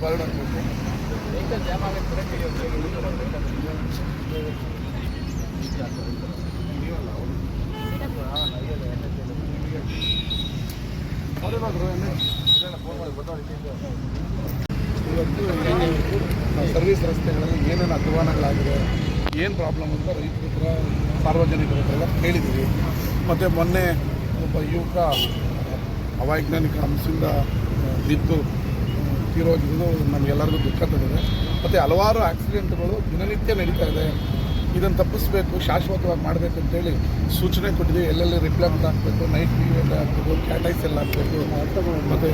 Bird ಹಾಕ್ಬೇಕು ಇವತ್ತು service ರಸ್ತೆಗಳಲ್ಲಿ ಏನೇನು ಅಧ್ವಾನಗಳಾಗಿದೆ ಏನು ಪ್ರಾಬ್ಲಮ್ ಅಂತ ರೈತರ ಹತ್ರ ಸಾರ್ವಜನಿಕರ ಹತ್ರ ಕೇಳಿದ್ದೀವಿ. ಮತ್ತು ಮೊನ್ನೆ ಒಬ್ಬ ಯುವಕ ಅವೈಜ್ಞಾನಿಕ ಅಂಶದಿಂದ ಬಿದ್ದು ತೀರೋಗಿದ್ದು ನಮಗೆಲ್ಲರಿಗೂ ದುಃಖ ತಂದಿದೆ. ಮತ್ತು ಹಲವಾರು ಆಕ್ಸಿಡೆಂಟ್ಗಳು ದಿನನಿತ್ಯ ನಡೀತಾ ಇದೆ. ಇದನ್ನು ತಪ್ಪಿಸ್ಬೇಕು, ಶಾಶ್ವತವಾಗಿ ಮಾಡಬೇಕು ಅಂತೇಳಿ ಸೂಚನೆ ಕೊಟ್ಟಿದ್ದೀವಿ. ಎಲ್ಲೆಲ್ಲಿ ರಿಪ್ಲೆಕ್ಟ್ ಹಾಕಬೇಕು ನೈಟ್ ವ್ಯೂ ಎಲ್ಲ ಹಾಕಬೇಕು ಕ್ಯಾಟೈಸ್ ಎಲ್ಲ ಹಾಕಬೇಕು ಮತ್ತು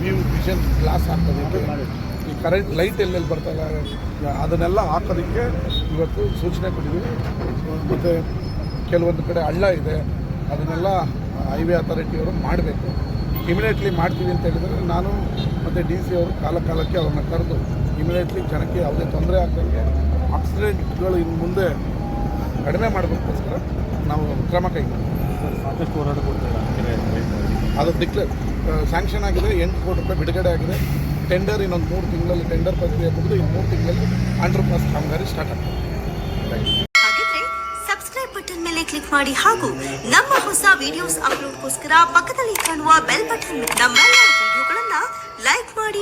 ವ್ಯೂ ವಿಷನ್ ಗ್ಲಾಸ್ ಹಾಕೋದಕ್ಕೆ ಈ ಕರೆಂಟ್ ಲೈಟ್ ಎಲ್ಲೆಲ್ಲಿ ಬರ್ತಾಯಿಲ್ಲ ಅದನ್ನೆಲ್ಲ ಹಾಕೋದಕ್ಕೆ ಇವತ್ತು ಸೂಚನೆ ಕೊಟ್ಟಿದ್ದೀವಿ. ಮತ್ತು ಕೆಲವೊಂದು ಕಡೆ ಹಳ್ಳ ಇದೆ. ಅದನ್ನೆಲ್ಲ ಹೈವೇ ಅಥಾರಿಟಿಯವರು ಮಾಡಬೇಕು. ಇಮಿಡಿಯೇಟ್ಲಿ ಮಾಡ್ತೀವಿ ಅಂತ ಹೇಳಿದರೆ ನಾನು ಮತ್ತು ಡಿ ಸಿ ಅವರು ಕಾಲ ಕಾಲಕ್ಕೆ ಅವ್ರನ್ನ ಕರೆದು ಇಮಿಡಿಯೇಟ್ಲಿ ಜನಕ್ಕೆ ಯಾವುದೇ ತೊಂದರೆ ಆಗ್ದಂಗೆ ಆಕ್ಸಿಡೆಂಟ್ಗಳು ಇನ್ನು ಮುಂದೆ ಕಡಿಮೆ ಮಾಡೋದಕ್ಕೋಸ್ಕರ ನಾವು ಕ್ರಮ ಕೈಗೊಂಡಿದ್ದೀವಿ. ಸಾಕಷ್ಟು ಹೋರಾಟ ಕೊಡ್ತಾರೆ? ಅದು ಡಿಕ್ಲೇರ್ ಸ್ಯಾಂಕ್ಷನ್ ಆಗಿದೆ ಎಂಟು ಕೋಟಿ ರೂಪಾಯಿ ಬಿಡುಗಡೆ ಆಗಿದೆ. ಟೆಂಡರ್ ಇನ್ನೊಂದು ಮೂರು ತಿಂಗಳಲ್ಲಿ ಟೆಂಡರ್ ಪ್ರಕ್ರಿಯೆ ಮುಗಿದು ಇನ್ನು ಮೂರು ತಿಂಗಳಲ್ಲಿ ಅಂಡರ್ ಪಾಸ್ ಕಾಮಗಾರಿ ಸ್ಟಾರ್ಟ್ ಆಗ್ತದೆ. ಹಾಗಿದ್ರೆ ಸಬ್ಸ್ಕ್ರೈಬ್ ಬಟನ್ ಮೇಲೆ ಕ್ಲಿಕ್ ಮಾಡಿ ಹಾಗೂ ನಮ್ಮ ಹೊಸ ವಿಡಿಯೋಸ್ ಅಪ್ಲೋಡ್ಗೋಸ್ಕರ ಪಕ್ಕದಲ್ಲಿ ಕಾಣುವ ಬೆಲ್ ಬಟನ್ ನಮ್ಮೆಲ್ಲ ವಿಡಿಯೋಗಳನ್ನ